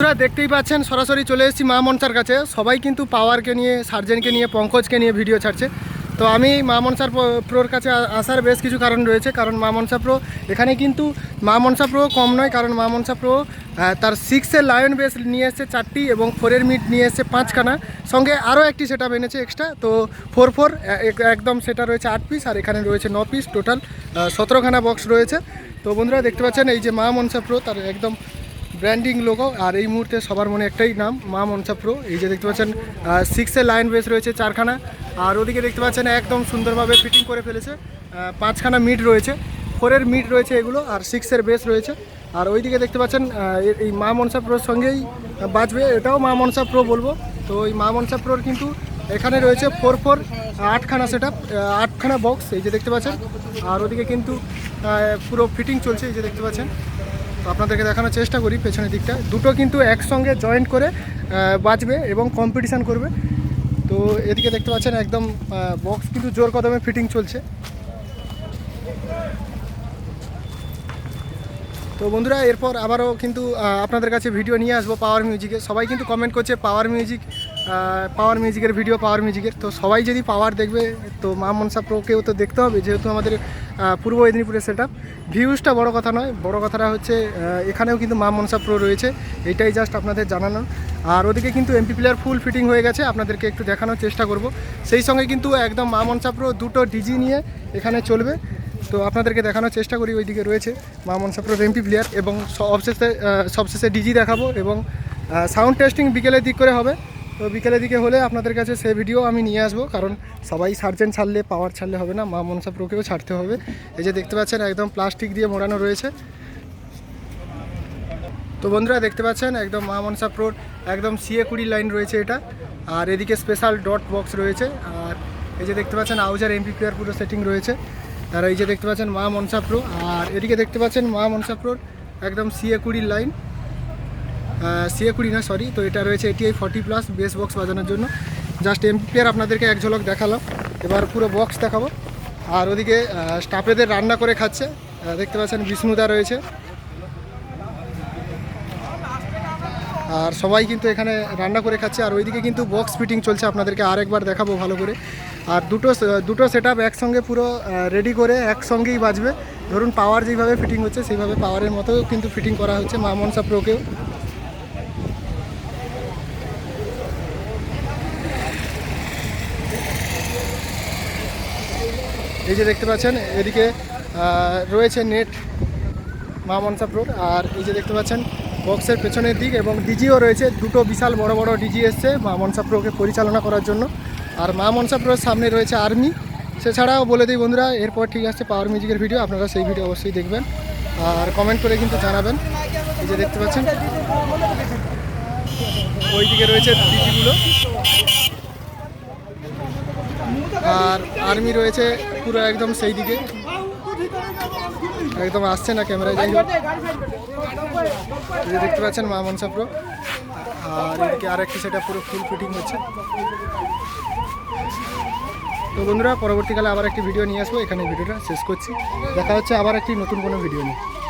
বন্ধুরা, দেখতেই পাচ্ছেন, সরাসরি চলে এসেছি মা মনসার কাছে। সবাই কিন্তু পাওয়ারকে নিয়ে সার্জেনকে নিয়ে, পঙ্কজকে নিয়ে ভিডিও ছাড়ছে। তো আমি মা মনসার প্রোর কাছে আসার বেশ কিছু কারণ রয়েছে। কারণ মা মনসা প্রো এখানে কিন্তু মা মনসা প্রো কম নয়, কারণ মা মনসা প্রো তার সিক্সের লায়ন বেস নিয়ে এসছে চারটি এবং ফোরের মিট নিয়ে এসছে পাঁচখানা। সঙ্গে আরও একটি সেট এনেছে এক্সট্রা তো ফোর ফোর একদম সেটা রয়েছে আট পিস আর এখানে রয়েছে ন পিস টোটাল সতেরোখানা বক্স রয়েছে। তো বন্ধুরা, দেখতে পাচ্ছেন, এই যে মা মনসা প্রো, তার একদম ব্র্যান্ডিং লোগো আর এই মুহূর্তে সবার মনে একটাই নাম, মা মনসা প্রো। এই যে দেখতে পাচ্ছেন সিক্সের লাইন বেস রয়েছে চারখানা। আর ওদিকে দেখতে পাচ্ছেন, একদম সুন্দরভাবে ফিটিং করে ফেলেছে। পাঁচখানা মিড রয়েছে। ফোরের মিড রয়েছে এগুলো আর সিক্সের বেস রয়েছে। আর ওইদিকে দেখতে পাচ্ছেন এই মা মনসা প্রোর সঙ্গেই বাজবে এটাও মা মনসা প্রো বলব। তো এই মা মনসা প্রোর কিন্তু এখানে রয়েছে ফোর ফোর আটখানা সেট আটখানা বক্স এই যে দেখতে পাচ্ছেন। আর ওদিকে কিন্তু পুরো ফিটিং চলছে, এই যে দেখতে পাচ্ছেন। তো আপনাদেরকে দেখানোর চেষ্টা করি পেছনের দিকটা। দুটো কিন্তু একসঙ্গে জয়েন্ট করে বাজবে এবং কম্পিটিশান করবে। তো এদিকে দেখতে পাচ্ছেন একদম বক্স কিন্তু জোর কদমে ফিটিং চলছে। তো বন্ধুরা, এরপর আবারও কিন্তু আপনাদের কাছে ভিডিও নিয়ে আসব পাওয়ার মিউজিকে সবাই কিন্তু কমেন্ট করছে পাওয়ার মিউজিক পাওয়ার মিউজিকের ভিডিও পাওয়ার মিউজিকের তো সবাই যদি পাওয়ার দেখবে, তো মা মনসা প্রোকেও তো দেখতে হবে, যেহেতু আমাদের পূর্ব মেদিনীপুরের সেট আপ ভিউজটা বড় কথা নয়, বড় কথাটা হচ্ছে এখানেও কিন্তু মা মনসা প্রো রয়েছে। এটাই জাস্ট আপনাদের জানানো। আর ওদিকে কিন্তু এমপি প্লেয়ার ফুল ফিটিং হয়ে গেছে, আপনাদেরকে একটু দেখানোর চেষ্টা করব। সেই সঙ্গে কিন্তু একদম মা মনসা প্রো দুটো ডিজি নিয়ে এখানে চলবে। তো আপনাদেরকে দেখানোর চেষ্টা করি, ওইদিকে রয়েছে মা মনসা প্রো এমপি প্লেয়ার এবং সবশেষে সবশেষে ডিজি দেখাবো এবং সাউন্ড টেস্টিং বিকেলের দিক করে হবে। তো বিকেলের দিকে হলে আপনাদের কাছে সে ভিডিও আমি নিয়ে আসব, কারণ সবাই সার্জেন ছাড়লে, পাওয়ার ছাড়লে হবে না, মা মনসা প্রোকেও ছাড়তে হবে। এই যে দেখতে পাচ্ছেন, একদম প্লাস্টিক দিয়ে মোড়ানো রয়েছে। তো বন্ধুরা, দেখতে পাচ্ছেন, একদম মা মনসা প্রোর একদম সিএ কুড়ি লাইন রয়েছে এটা। আর এদিকে স্পেশাল ডট বক্স রয়েছে, আর এই যে দেখতে পাচ্ছেন, আউজার এমপি প্লেয়ার পুরো সেটিং রয়েছে। আর এই যে দেখতে পাচ্ছেন মা মনসা প্রো, আর এদিকে দেখতে পাচ্ছেন মা মনসা প্রোর একদম সিএ কুড়ির লাইন সিএ কুড়ি না সরি তো এটা রয়েছে ATI forty plus bass box বাজানোর জন্য। জাস্ট এমপি প্লেয়ার আপনাদেরকে এক ঝলক দেখালাম। এবার পুরো বক্স দেখাবো। আর ওদিকে স্টাফেদের রান্না করে খাচ্ছে। দেখতে পাচ্ছেন বিষ্ণুদা রয়েছে। আর সবাই কিন্তু এখানে রান্না করে খাচ্ছে। আর ওইদিকে কিন্তু বক্স ফিটিং চলছে আপনাদেরকে আরেকবার দেখাবো ভালো করে। আর দুটো দুটো সেট আপ একসঙ্গে পুরো রেডি করে একসঙ্গেই বাজবে। ধরুন পাওয়ার যেইভাবে ফিটিং হচ্ছে, সেইভাবে পাওয়ারের মতো কিন্তু ফিটিং করা হচ্ছে মা মনসা প্রোকেও এই যে দেখতে পাচ্ছেন, এদিকে রয়েছে নেট মা মনসাপ রোড, আর এই যে দেখতে পাচ্ছেন, বক্সের পেছনের দিক এবং ডিজিও রয়েছে, দুটো বিশাল বড় বড় ডিজি এসছে মা মনসা প্রোকে পরিচালনা করার জন্য। আর মা মনসাপ প্রোর সামনে রয়েছে আর্মি। সেছাড়াও বলে দিই বন্ধুরা, এরপর ঠিক আছে পাওয়ার মিউজিকের ভিডিও আপনারা সেই ভিডিও অবশ্যই দেখবেন। আর কমেন্ট করে কিন্তু জানাবেন। এই যে দেখতে পাচ্ছেন, ওইদিকে রয়েছে ডিজিগুলো। আর আর্মি রয়েছে পুরো একদম সেই দিকে। একদম আসছে না ক্যামেরায়, যাই হোক। দেখতে পাচ্ছেন মা মনসা প্রো। আর এদিকে আরেকটি সেটা পুরো ফুল ফিটিং হচ্ছে। তো বন্ধুরা, পরবর্তীকালে আবার একটি ভিডিও নিয়ে আসব। এখানে ভিডিওটা শেষ করছি। দেখা হচ্ছে আবার একটি নতুন কোনো ভিডিও নিয়ে।